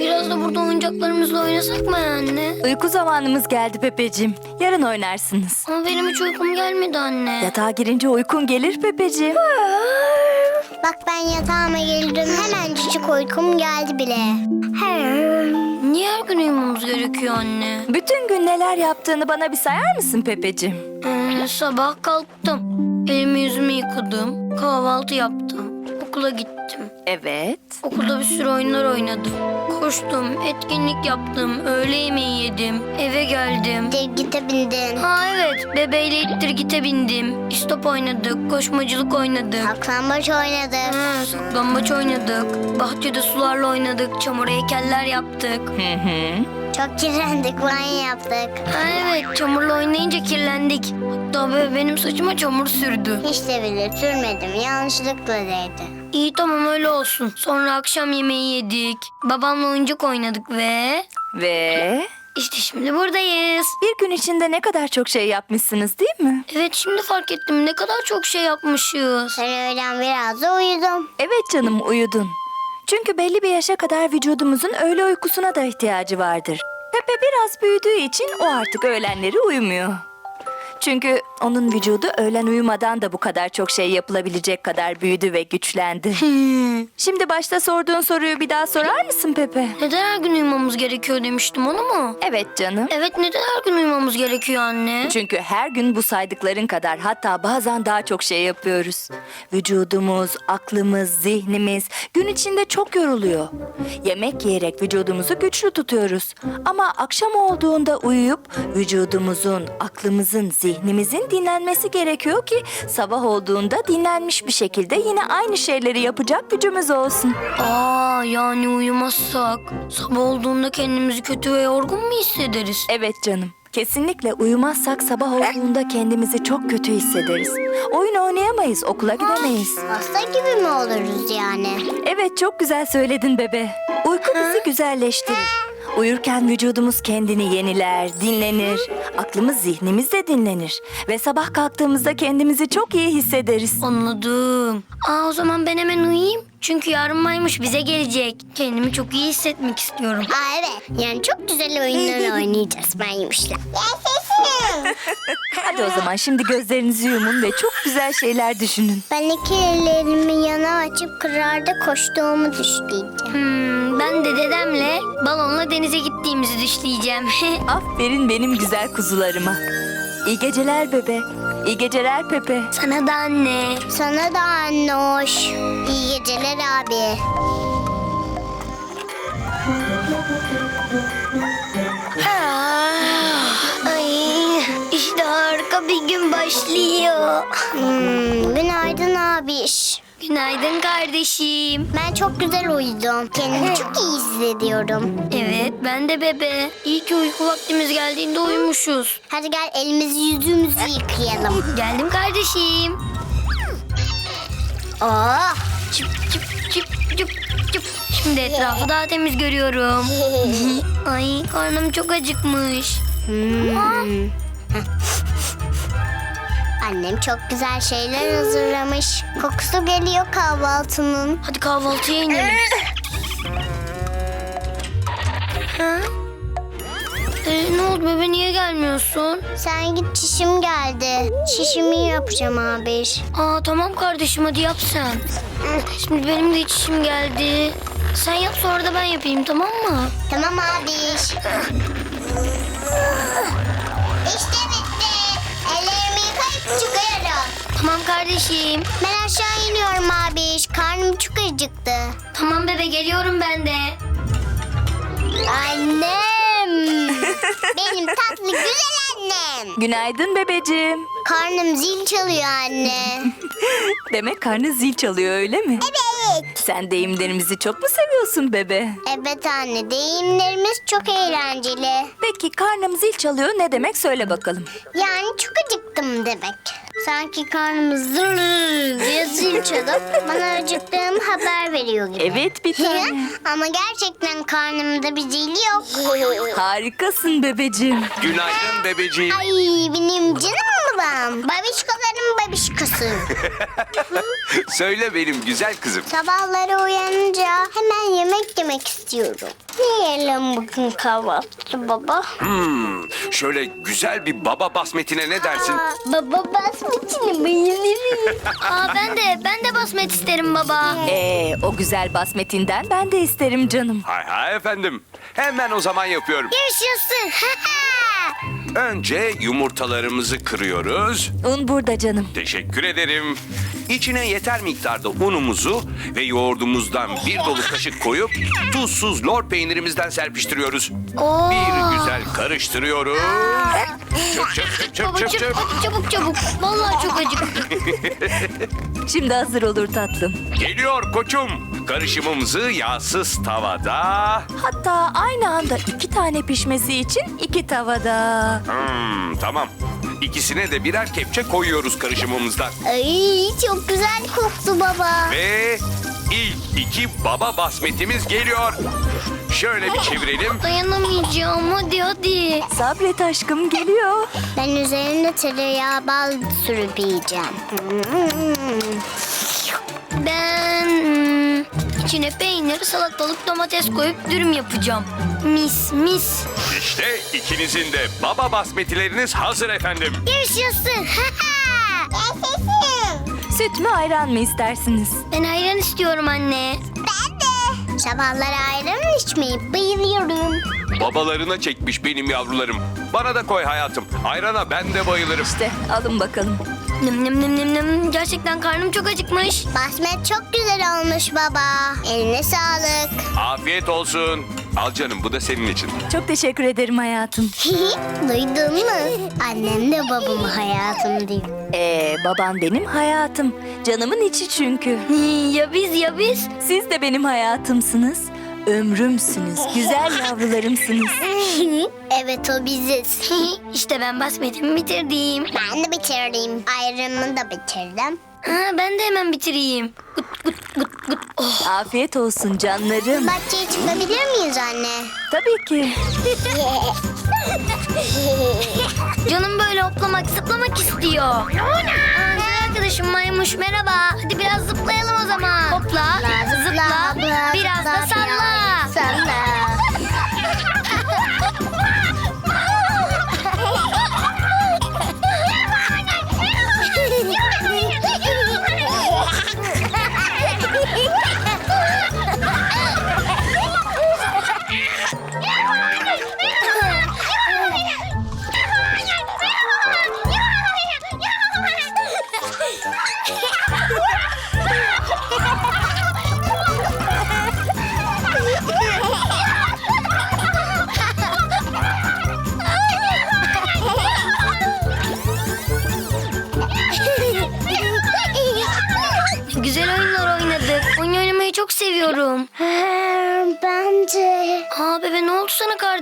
Biraz da burada oyuncaklarımızla oynasak mı anne? Uyku zamanımız geldi Pepeciğim. Yarın oynarsınız. Ama benim hiç uykum gelmedi anne. Yatağa girince uykun gelir Pepeciğim. Bak ben yatağıma girdim. Hemen çocuk uykum geldi bile. Niye her gün uyumamız gerekiyor anne? Bütün gün neler yaptığını bana bir sayar mısın Pepeciğim? Ee, sabah kalktım. Elimi yüzümü yıkadım. Kahvaltı yaptım. Okula gittim. Evet. Okulda bir sürü oyunlar oynadım. Koştum, etkinlik yaptım, öğle yemeği yedim, eve geldim. Dirgite bindin. Ha evet, bebeğiyle ittir gite bindim. İstop oynadık, koşmacılık oynadık. Saklambaç oynadık. Ha, saklambaç oynadık. Bahçede sularla oynadık, çamur heykeller yaptık. Hı hı. Çok kirlendik, banyo yaptık. Ha evet, çamurla oynayınca kirlendik. Hatta be- benim saçıma çamur sürdü. Hiç de bile sürmedim. Yanlışlıkla değdi. İyi tamam öyle olsun. Sonra akşam yemeği yedik. Babamla oyuncak oynadık ve... Ve işte şimdi buradayız. bir gün içinde ne kadar çok şey yapmışsınız değil mi? Evet şimdi fark ettim ne kadar çok şey yapmışız. Ben öğlen biraz da uyudum. Evet canım uyudun. Çünkü belli bir yaşa kadar vücudumuzun öğle uykusuna da ihtiyacı vardır. Pepe biraz büyüdüğü için o artık öğlenleri uyumuyor. Çünkü onun vücudu öğlen uyumadan da bu kadar çok şey yapılabilecek kadar büyüdü ve güçlendi. Şimdi başta sorduğun soruyu bir daha sorar mısın Pepe? Neden her gün uyumamız gerekiyor demiştim onu mu? Evet canım. Evet neden her gün uyumamız gerekiyor anne? Çünkü her gün bu saydıkların kadar hatta bazen daha çok şey yapıyoruz. Vücudumuz, aklımız, zihnimiz gün içinde çok yoruluyor. Yemek yiyerek vücudumuzu güçlü tutuyoruz. Ama akşam olduğunda uyuyup vücudumuzun, aklımızın, zihnimizin dinlenmesi gerekiyor ki sabah olduğunda dinlenmiş bir şekilde yine aynı şeyleri yapacak gücümüz olsun. Aa yani uyumazsak sabah olduğunda kendimizi kötü ve yorgun mu hissederiz? Evet canım. Kesinlikle uyumazsak sabah olduğunda kendimizi çok kötü hissederiz. Oyun oynayamayız, okula gidemeyiz. Hasta gibi mi oluruz yani? Evet çok güzel söyledin bebe. Uyku bizi güzelleştirir. Uyurken vücudumuz kendini yeniler, dinlenir. Aklımız, zihnimiz de dinlenir. Ve sabah kalktığımızda kendimizi çok iyi hissederiz. Anladım. Aa o zaman ben hemen uyuyayım. Çünkü yarın maymuş bize gelecek. Kendimi çok iyi hissetmek istiyorum. Aa evet. Yani çok güzel oyunlar oynayacağız yemişler. Yaşasın. Hadi o zaman şimdi gözlerinizi yumun ve çok güzel şeyler düşünün. ben iki ellerimi yana açıp kırarda koştuğumu düşleyeceğim. Hmm, ben de dedemle balonla denize gittiğimizi düşleyeceğim. Aferin benim güzel kuzularıma. İyi geceler bebe. İyi geceler Pepe. Sana da anne. Sana da anne hoş. İyi geceler abi. Ay, işte harika bir gün başlıyor. Hmm, günaydın abiş. Günaydın kardeşim. Ben çok güzel uyudum. Kendimi çok iyi hissediyorum. Evet ben de bebe. İyi ki uyku vaktimiz geldiğinde uyumuşuz. Hadi gel elimizi yüzümüzü yıkayalım. Geldim kardeşim. Oh. Çıp çıp çıp çıp çıp. Şimdi etrafı daha temiz görüyorum. Ay karnım çok acıkmış. Hmm. Annem çok güzel şeyler hazırlamış. Kokusu geliyor kahvaltının. Hadi kahvaltıya inelim. ha? Ee, ne oldu bebe niye gelmiyorsun? Sen git çişim geldi. Çişimi yapacağım abiş. Aa tamam kardeşim hadi yap sen. Şimdi benim de içişim geldi. Sen yap sonra da ben yapayım tamam mı? Tamam abiş. Çıkıyorum. Tamam kardeşim. Ben aşağı iniyorum abiş. Karnım çok acıktı. Tamam bebe geliyorum ben de. Annem. Benim tatlı güzel annem. Günaydın bebeciğim. Karnım zil çalıyor anne. Demek karnı zil çalıyor öyle mi? Evet. Sen deyimlerimizi çok mu seviyorsun bebe? Evet anne deyimlerimiz çok eğlenceli. Peki karnım zil çalıyor ne demek söyle bakalım. Yani çok acıktım demek. Sanki karnım zır diye zil çalıp bana acıktığım haber veriyor gibi. Evet bir tane. Ama gerçekten karnımda bir zil yok. Harikasın bebeciğim. Günaydın bebeciğim. Ay benim canım mı ben? Babişkoların babişkosu. Söyle benim güzel kızım. Sabahları uyanınca hemen yemek yemek istiyorum. Ne yiyelim bugün kahvaltı baba? Hmm, şöyle güzel bir baba basmetine ne dersin? Aa, baba basmetini bayılırım. Aa ben de ben de basmet isterim baba. Ee, o güzel basmetinden ben de isterim canım. Hay hay efendim. Hemen o zaman yapıyorum. Yaşasın. Önce yumurtalarımızı kırıyoruz. Un burada canım. Teşekkür ederim. İçine yeter miktarda unumuzu ve yoğurdumuzdan bir dolu kaşık koyup tuzsuz lor peynirimizden serpiştiriyoruz. Oo. Bir güzel karıştırıyoruz. Çöp çöp çöp Baba çöp çöp. çabuk çabuk çabuk. Vallahi çok acıktım. Şimdi hazır olur tatlım. Geliyor koçum. Karışımımızı yağsız tavada. Hatta aynı anda iki tane pişmesi için iki tavada. Hmm, tamam. İkisine de birer kepçe koyuyoruz karışımımızdan. Ay çok güzel koktu baba. Ve ilk iki baba basmetimiz geliyor. Şöyle bir çevirelim. Dayanamayacağım hadi hadi. Sabret aşkım geliyor. Ben üzerine tereyağı bal sürüp yiyeceğim. Ben hmm, içine peynir, salatalık, domates koyup dürüm yapacağım. Mis mis. İşte ikinizin de baba basmetileriniz hazır efendim. Yaşasın. Yaşasın. Süt mü ayran mı istersiniz? Ben ayran istiyorum anne. Ben de. Sabahları ayran içmeyi bayılıyorum. Babalarına çekmiş benim yavrularım. Bana da koy hayatım. Ayrana ben de bayılırım. İşte alın bakalım. Nem nem nem nem nem. Gerçekten karnım çok acıkmış. Basmet çok güzel olmuş baba. Eline sağlık. Afiyet olsun. Al canım bu da senin için. Çok teşekkür ederim hayatım. Duydun mu? Annem de babamı hayatım diyor. Ee, baban benim hayatım. Canımın içi çünkü. Ya biz ya biz. Siz de benim hayatımsınız. Ömrümsünüz. Güzel yavrularımsınız. evet o biziz. işte ben basmetimi bitirdim. ben de bitirdim. Ayranımı da bitirdim. Ha, ben de hemen bitireyim. Gut gut gut gut. Oh. Afiyet olsun canlarım. Bahçeye çıkabilir miyiz anne? Tabii ki. Canım böyle hoplamak zıplamak istiyor. Güzel arkadaşım maymuş merhaba. Hadi biraz zıplayalım o zaman. Hopla, zıpla, biraz da salla. Salla.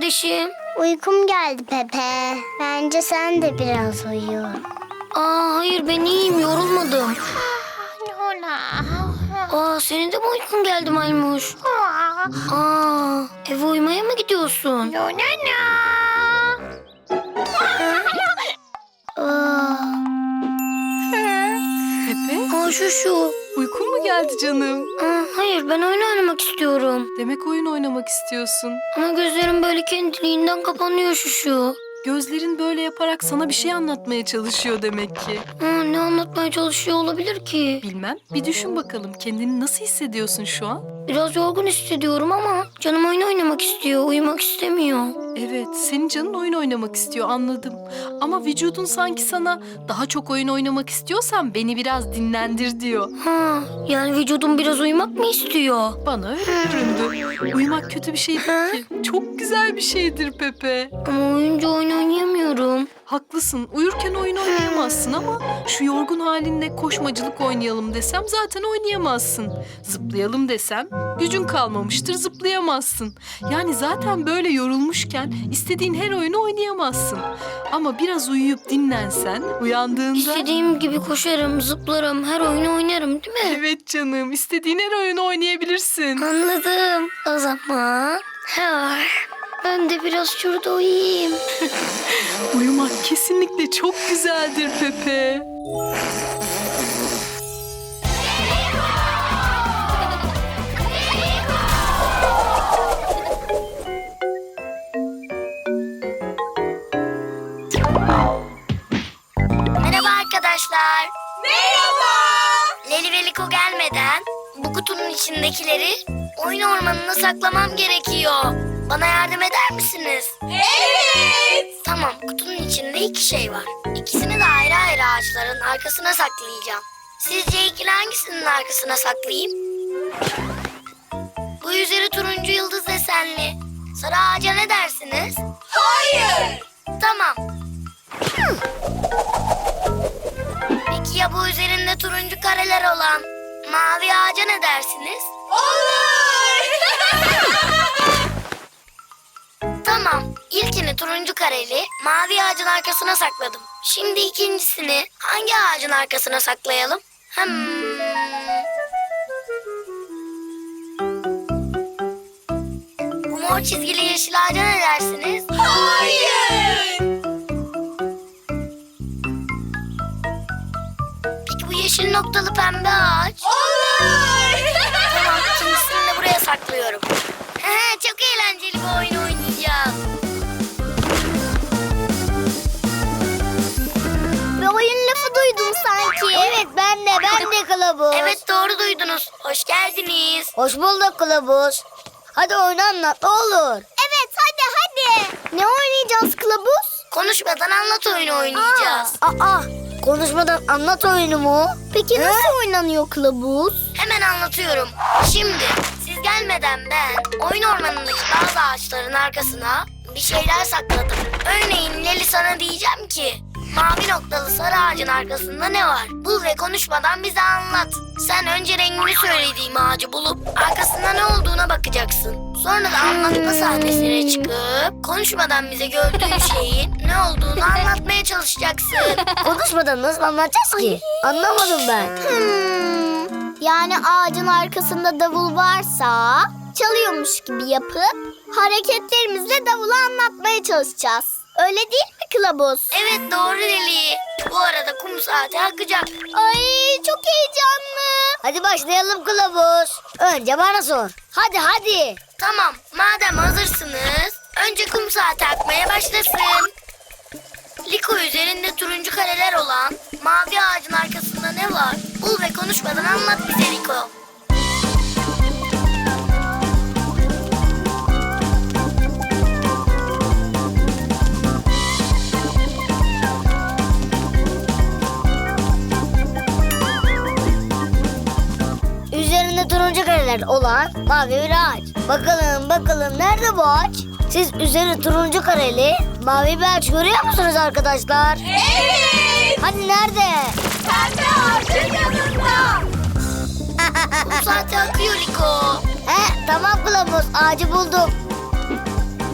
Kardeşim? uykum geldi Pepe. Bence sen de biraz uyu. Aa hayır ben iyiyim yorulmadım. Aa senin de mi uykun geldi maymuş? Aa eve uyumaya mı gidiyorsun? Aa, Pepe, aa şu şu. Uykun mu geldi canım? Aa, hayır ben oyun oynamak istiyorum. Demek oyun oynamak istiyorsun. Ama gözlerim böyle kendiliğinden kapanıyor şu şu. Gözlerin böyle yaparak sana bir şey anlatmaya çalışıyor demek ki. Aa, ne anlatmaya çalışıyor olabilir ki? Bilmem, bir düşün bakalım kendini nasıl hissediyorsun şu an? Biraz yorgun hissediyorum ama canım oyun oynamak istiyor, uyumak istemiyor. Evet, senin canın oyun oynamak istiyor anladım. Ama vücudun sanki sana daha çok oyun oynamak istiyorsan beni biraz dinlendir diyor. Ha, yani vücudum biraz uyumak mı istiyor? Bana öyle göründü. Uyumak kötü bir şey değil ki. Çok güzel bir şeydir Pepe. Ama oyunca oyun oynayamıyorum. Haklısın. Uyurken oyun oynayamazsın ama şu yorgun halinle koşmacılık oynayalım desem zaten oynayamazsın. Zıplayalım desem gücün kalmamıştır zıplayamazsın. Yani zaten böyle yorulmuşken istediğin her oyunu oynayamazsın. Ama biraz uyuyup dinlensen uyandığında... İstediğim gibi koşarım, zıplarım, her oyunu oynarım değil mi? Evet canım istediğin her oyunu oynayabilirsin. Anladım. O zaman... Ha, Ben de biraz şurada uyuyayım. Uyumak kesinlikle çok güzeldir Pepe. Merhaba arkadaşlar. Merhaba. Leli ve Liko gelmeden bu kutunun içindekileri oyun ormanına saklamam gerekiyor. Bana yardım eder misiniz? Evet. Tamam kutunun içinde iki şey var. İkisini de ayrı ayrı ağaçların arkasına saklayacağım. Sizce ilkini hangisinin arkasına saklayayım? Bu üzeri turuncu yıldız desenli. Sarı ağaca ne dersiniz? Hayır. Tamam. Peki ya bu üzerinde turuncu kareler olan mavi ağaca ne dersiniz? Olur. tamam. İlkini turuncu kareli mavi ağacın arkasına sakladım. Şimdi ikincisini hangi ağacın arkasına saklayalım? Hmm. Bu mor çizgili yeşil ağaca ne dersiniz? Hayır. Peki bu yeşil noktalı pembe ağaç? Olur. tamam ikincisini de buraya saklıyorum. Kılavuz. Evet doğru duydunuz. Hoş geldiniz. Hoş bulduk kılavuz. Hadi oyunu anlat ne olur. Evet hadi hadi. Ne oynayacağız kılavuz? Konuşmadan anlat oyunu oynayacağız. Aa, aa, konuşmadan anlat oyunu mu? Peki nasıl oynanıyor kılavuz? Hemen anlatıyorum. Şimdi siz gelmeden ben oyun ormanındaki bazı ağaçların arkasına bir şeyler sakladım. Örneğin Leli sana diyeceğim ki mavi noktalı sarı ağacın arkasında ne var? Bul ve konuşmadan bize anlat. Sen önce rengini söylediğim ağacı bulup arkasında ne olduğuna bakacaksın. Sonra da anlatma sahnesine çıkıp konuşmadan bize gördüğün şeyin ne olduğunu anlatmaya çalışacaksın. Konuşmadan nasıl anlatacağız ki? Anlamadım ben. Hmm, yani ağacın arkasında davul varsa çalıyormuş gibi yapıp hareketlerimizle davulu anlatmaya çalışacağız. Öyle değil mi kılavuz? Evet doğru Leli. Bu arada kum saati akacak. Ay çok heyecanlı. Hadi başlayalım kılavuz. Önce bana sor. Hadi hadi. Tamam, madem hazırsınız, önce kum saati akmaya başlasın. Liko üzerinde turuncu kareler olan mavi ağacın arkasında ne var? Bul ve konuşmadan anlat bize Liko. Turuncu kareler olan mavi bir ağaç. Bakalım bakalım nerede bu ağaç? Siz üzeri turuncu kareli mavi bir ağaç görüyor musunuz arkadaşlar? Evet. Hani nerede? Pembe ağacın yanında. Saati akıyor Liko. He tamam kılavuz ağacı buldum.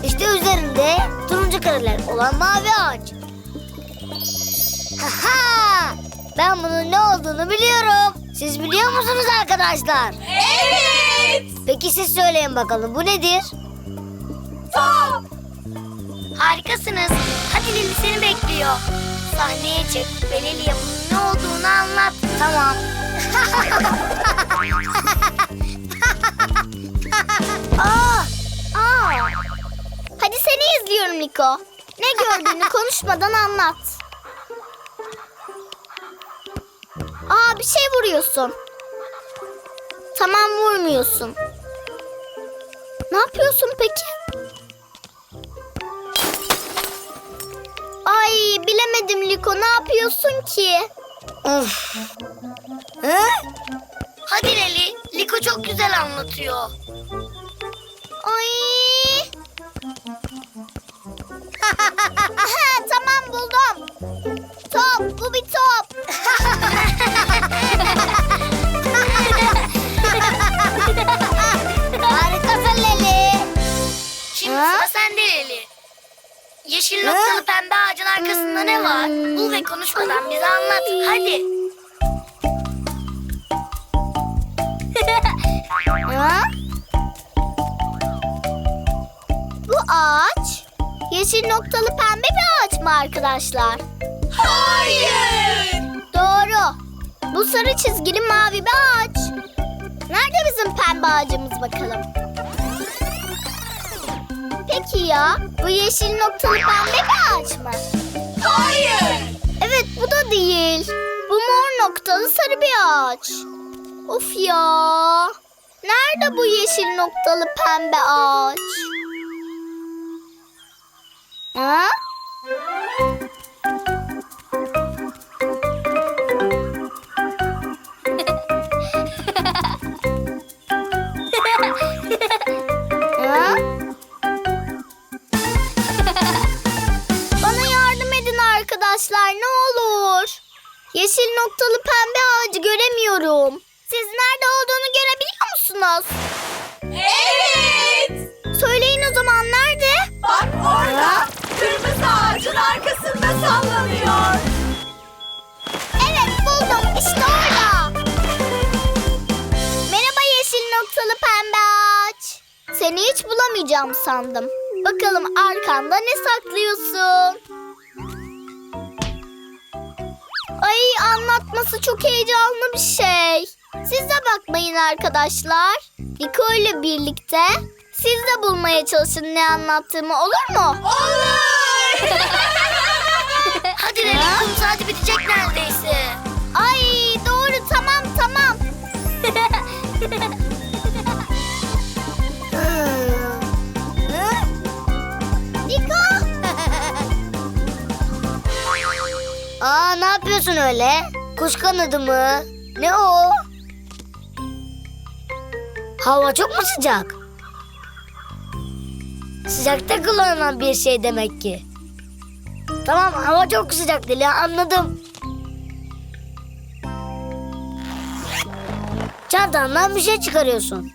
İşte üzerinde turuncu kareler olan mavi ağaç. Haha! Ben bunun ne olduğunu biliyorum. Siz biliyor musunuz arkadaşlar? Evet. Peki siz söyleyin bakalım bu nedir? Harikasınız. Hadi Lili seni bekliyor. Sahneye çık ve Lili'ye bunun ne olduğunu anlat. Tamam. Aa! Aa! Hadi seni izliyorum Liko. Ne gördüğünü konuşmadan anlat. Vuruyorsun. Tamam vurmuyorsun. Ne yapıyorsun peki? Ay bilemedim Liko ne yapıyorsun ki? Of. He? Hadi Leli, Liko çok güzel anlatıyor. Ay. Aha, tamam buldum. Top, bu bir top. Yeşil noktalı pembe ağacın arkasında ne var? Bul ve konuşmadan bize anlat. Hadi. Ha? Bu ağaç yeşil noktalı pembe bir ağaç mı arkadaşlar? Hayır. Doğru. Bu sarı çizgili mavi bir ağaç. Nerede bizim pembe ağacımız bakalım? Peki ya bu yeşil noktalı pembe bir ağaç mı? Hayır. Evet bu da değil. Bu mor noktalı sarı bir ağaç. Of ya. Nerede bu yeşil noktalı pembe ağaç? Ha? Yeşil noktalı pembe ağacı göremiyorum. Siz nerede olduğunu görebiliyor musunuz? Evet. Söyleyin o zaman nerede? Bak orada. Kırmızı ağacın arkasında sallanıyor. Evet buldum işte orada. Merhaba yeşil noktalı pembe ağaç. Seni hiç bulamayacağım sandım. Bakalım arkanda ne saklıyorsun? Ay anlatması çok heyecanlı bir şey. Siz de bakmayın arkadaşlar. Liko ile birlikte siz de bulmaya çalışın ne anlattığımı olur mu? Olur. Hadi Leli kum saati bitecek neredeyse. Ay doğru tamam tamam. yapıyorsun öyle? Kuş kanadı mı? Ne o? Hava çok mu sıcak? Sıcakta kullanılan bir şey demek ki. Tamam hava çok sıcak Dili anladım. Çantandan bir şey çıkarıyorsun.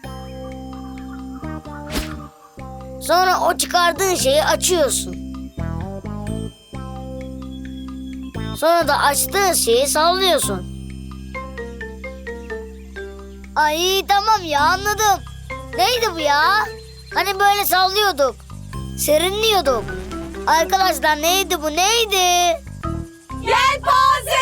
Sonra o çıkardığın şeyi açıyorsun. Sonra da açtığın şeyi sallıyorsun. Ay tamam ya anladım. Neydi bu ya? Hani böyle sallıyorduk. Serinliyorduk. Arkadaşlar neydi bu neydi? Yelpaze.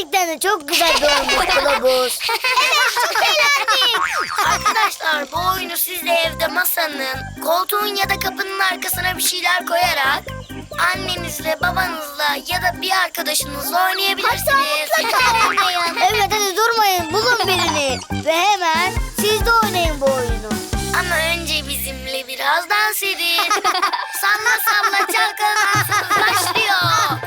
Gerçekten de çok güzel bir oyunmuş kılavuz. evet çok eğlendik. Arkadaşlar bu oyunu siz de evde masanın, koltuğun ya da kapının arkasına bir şeyler koyarak annenizle, babanızla ya da bir arkadaşınızla oynayabilirsiniz. Mutlaka oynayın. evet hadi durmayın bulun birini. Ve hemen siz de oynayın bu oyunu. Ama önce bizimle biraz dans edin. salla salla çalkala dansımız başlıyor.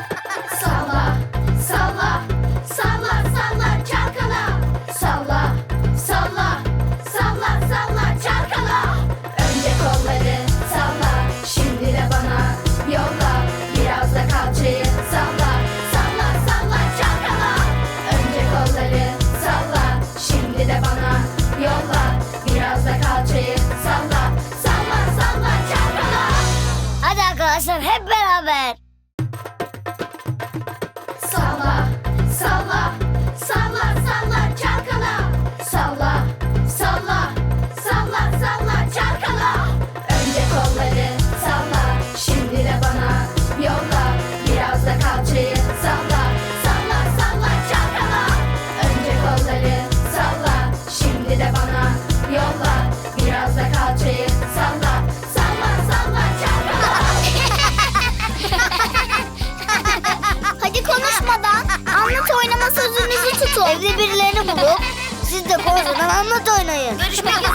Evde birilerini bulup siz de konuşmadan anlat oynayın. Görüşmek üzere.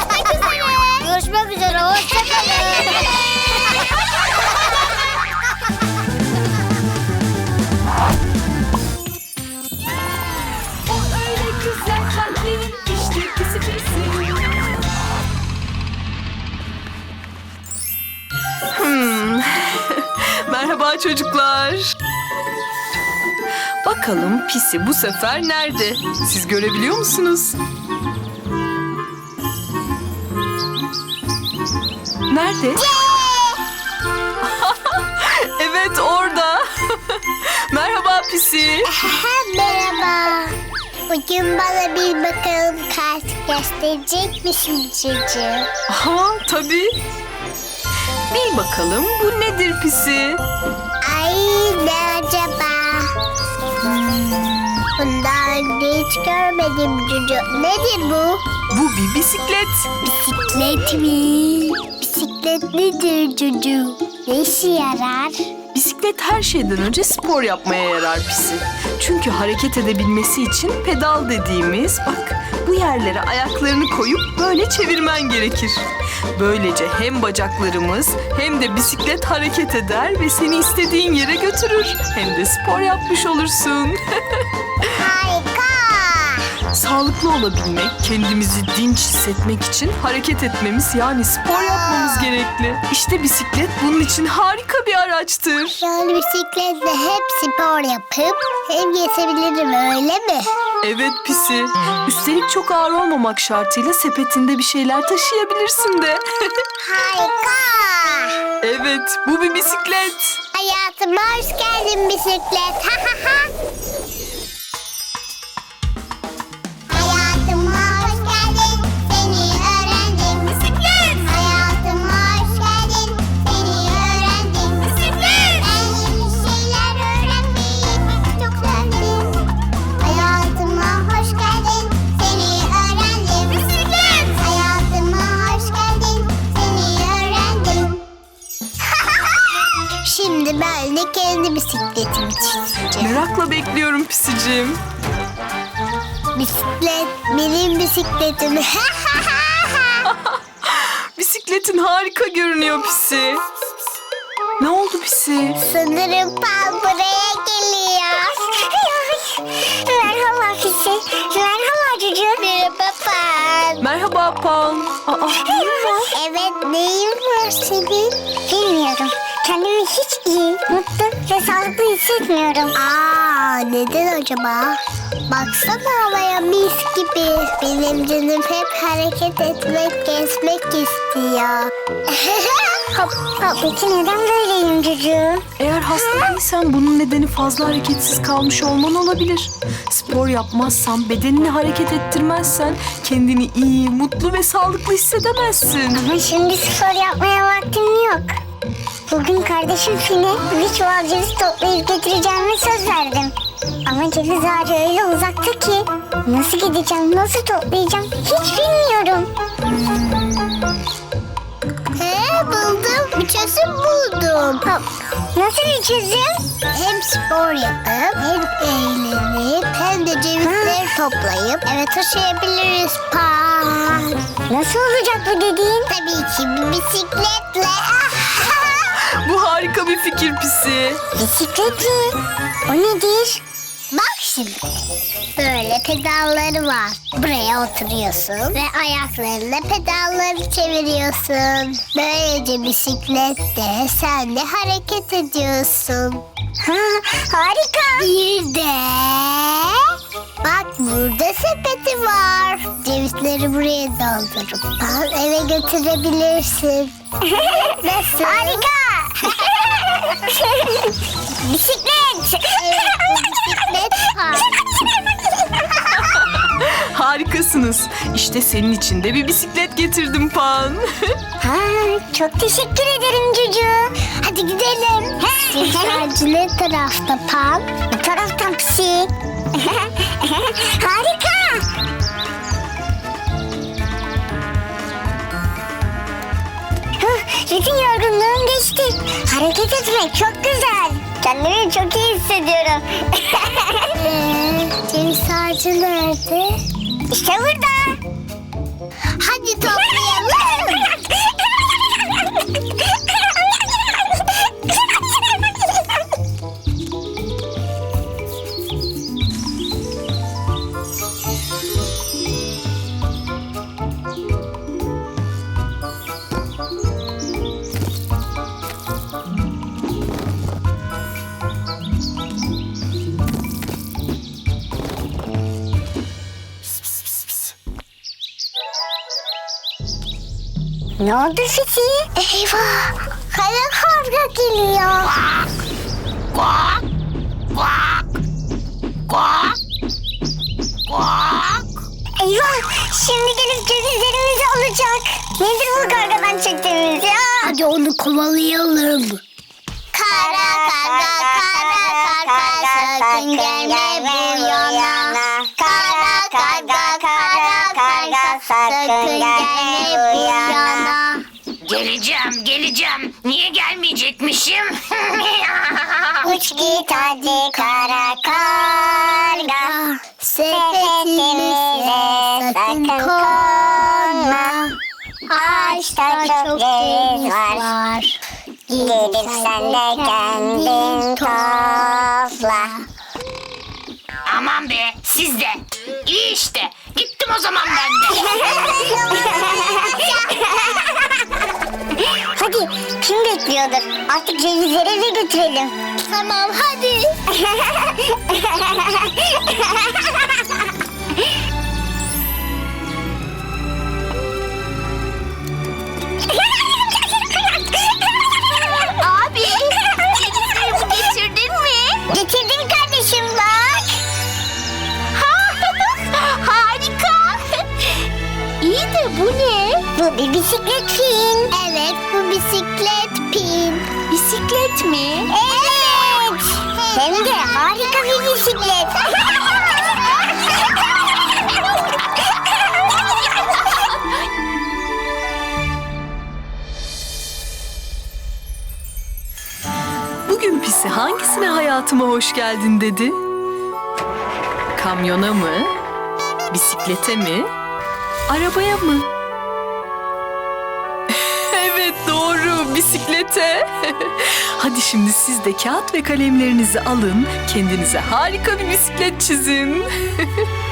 Görüşmek üzere. Görüşmek üzere. Hoşçakalın. Pisi. Merhaba çocuklar. Bakalım pisi bu sefer nerede? Siz görebiliyor musunuz? Nerede? evet orada. Merhaba pisi. Merhaba. Bugün bana bir bakalım kart gösterecek misin çocuğum? Aha tabii. Bil bakalım bu nedir pisi? Hiç görmedim çocuğum. Nedir bu? Bu bir bisiklet. Bisiklet mi? Bisiklet nedir çocuğum? Ne işe yarar? Bisiklet her şeyden önce spor yapmaya yarar pisi. Çünkü hareket edebilmesi için pedal dediğimiz bak bu yerlere ayaklarını koyup böyle çevirmen gerekir. Böylece hem bacaklarımız hem de bisiklet hareket eder ve seni istediğin yere götürür. Hem de spor yapmış olursun. Sağlıklı olabilmek, kendimizi dinç hissetmek için hareket etmemiz yani spor yapmamız gerekli. İşte bisiklet bunun için harika bir araçtır. Yani bisikletle hep spor yapıp hem gezebilirim öyle mi? Evet pisi. Üstelik çok ağır olmamak şartıyla sepetinde bir şeyler taşıyabilirsin de. Harika. evet bu bir bisiklet. Hayatıma hoş geldin bisiklet. Ha ha ha. De kendi bisikletimi çizeceğim. Merakla bekliyorum pisicim. Bisiklet benim bisikletim. Bisikletin harika görünüyor pisi. Ne oldu pisi? Sanırım Pal buraya geliyor. Merhaba Fisi. Merhaba çocuğum. Merhaba Pal. Merhaba Pan. Aa, mutlu ve sağlıklı hissetmiyorum. Aa neden acaba? Baksana havaya mis gibi. Benim canım hep hareket etmek, gezmek istiyor. hop hop. Peki neden böyleyim çocuğum? Eğer hasta değilsen bunun nedeni fazla hareketsiz kalmış olman olabilir. Spor yapmazsan, bedenini hareket ettirmezsen kendini iyi, mutlu ve sağlıklı hissedemezsin. Ama şimdi spor yapmaya vaktim yok. Bugün kardeşim Fine bir çuval ceviz toplayıp getireceğime söz verdim. Ama ceviz ağacı öyle uzakta ki nasıl gideceğim, nasıl toplayacağım hiç bilmiyorum. He buldum. Bir çözüm buldum. Nasıl bir çözüm? Hem spor yapıp hem eğlenip hem de cevizleri toplayıp eve taşıyabiliriz. Pan. Nasıl olacak bu dediğin? Tabii ki bir bisikletle. Bu harika bir fikir pisi. Bisiklet mi? O nedir? Bak şimdi. Böyle pedalları var. Buraya oturuyorsun ve ayaklarıyla pedalları çeviriyorsun. Böylece bisiklette sen de hareket ediyorsun. Ha, harika. Bir de bak burada sepeti var. Cevizleri buraya doldurup al eve götürebilirsin. Nasıl? Harika. Bisiklet. Evet bisiklet Harikasınız. İşte senin için de bir bisiklet getirdim Pan. Ha, çok teşekkür ederim Cucu. Hadi gidelim. Ağacı ne tarafta Pan? Bu taraftan Pisi. Harika. Bütün yorgunluğum geçti. Hareket etmek çok güzel. Kendimi çok iyi hissediyorum. ee, ceviz ağacı nerede? İşte burada. Ne oldu Fiti? Eyvah! Kara karga geliyor. Eyvah! Şimdi gelip cevizlerimizi alacak. Nedir bu kargadan çektiğimiz ya? Hadi onu kovalayalım. Kara karga, kara karga, sakın gelme bu yana. Sakın gelme bu yana. Geleceğim, geleceğim. Niye gelmeyecekmişim? Uç git hadi kara karga. Sepetimize sakın konma. Ağaçta çok ceviz var. Gidip sen de kendin topla. Aman be, siz de. İyi işte. Gittim o zaman ben de. Hadi kim bekliyordur? Artık cevizleri eve götürelim. Tamam hadi. Abi cevizleri getirdin mi? Getirdim kardeşim İyi de bu ne? Bu bir bisiklet pin. Evet bu bisiklet pin. Bisiklet mi? Evet. Hem de harika bir bisiklet. Bugün pisi hangisine hayatıma hoş geldin dedi? Kamyona mı? Bisiklete mi? Arabaya mı? evet doğru bisiklete. Hadi şimdi siz de kağıt ve kalemlerinizi alın. Kendinize harika bir bisiklet çizin.